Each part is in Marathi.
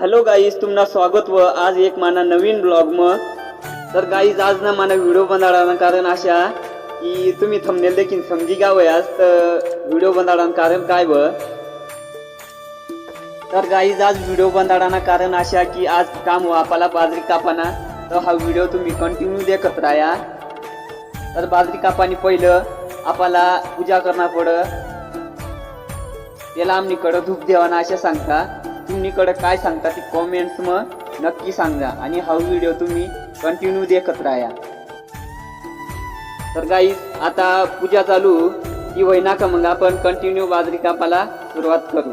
हॅलो गाईज तुमना स्वागत व आज एक माना नवीन ब्लॉग मग तर गाईज आज ना माना व्हिडिओ बनाडानं कारण अशा की तुम्ही थंबनेल देखील समजी गावयास तर व्हिडिओ बनाडानं कारण काय व? तर गाईज आज व्हिडिओ बनाडाना कारण अशा की आज काम व बाजरी कापाना. तर हा व्हिडिओ तुम्ही कंटिन्यू देखत राहा तर बाजरी कापानी पहिलं आपल्याला पूजा करणार पडं. त्याला आमनीकडं धूप देवाना असे सांगता. तुम्हीकडं काय सांगता ते कॉमेंट्स मग नक्की सांगा आणि हा व्हिडिओ तुम्ही कंटिन्यू देखत राहा. तर गाई आता पूजा चालू. की होईना का मग आपण कंटिन्यू बाजरी कापाला सुरुवात करू.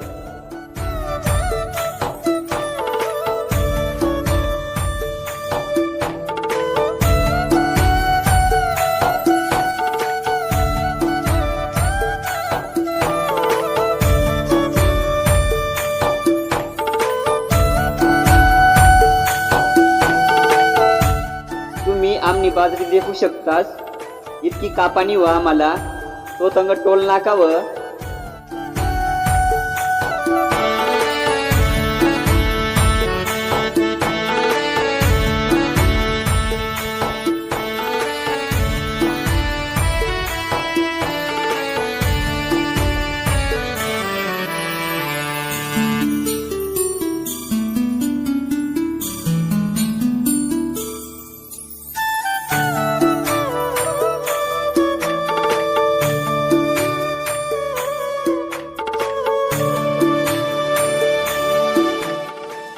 तुम्ही बाजरी देखू शकतास. इतकी कापानी व आम्हाला. तो तंग टोल नाका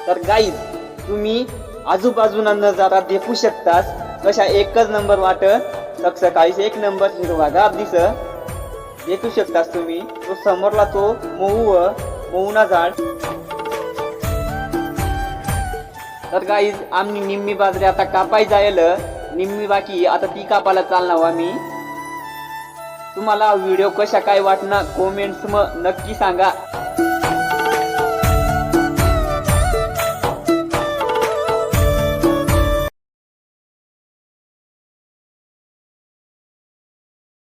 तर गाईज तुम्ही आजूबाजूना नजारा देखू शकतास. कशा एकच नंबर वाट सकाळीच एक नंबर हिरवागार दिस. देखू शकतास तुम्ही तो समोरला तो मऊ मऊना झाड. तर गाईज आम्ही निम्मी बाजरी आता कापाय जायल. निम्मी बाकी आता ती कापायला चालणार आम्ही. तुम्हाला व्हिडिओ कशा काय वाटणार कॉमेंट्स मग नक्की सांगा.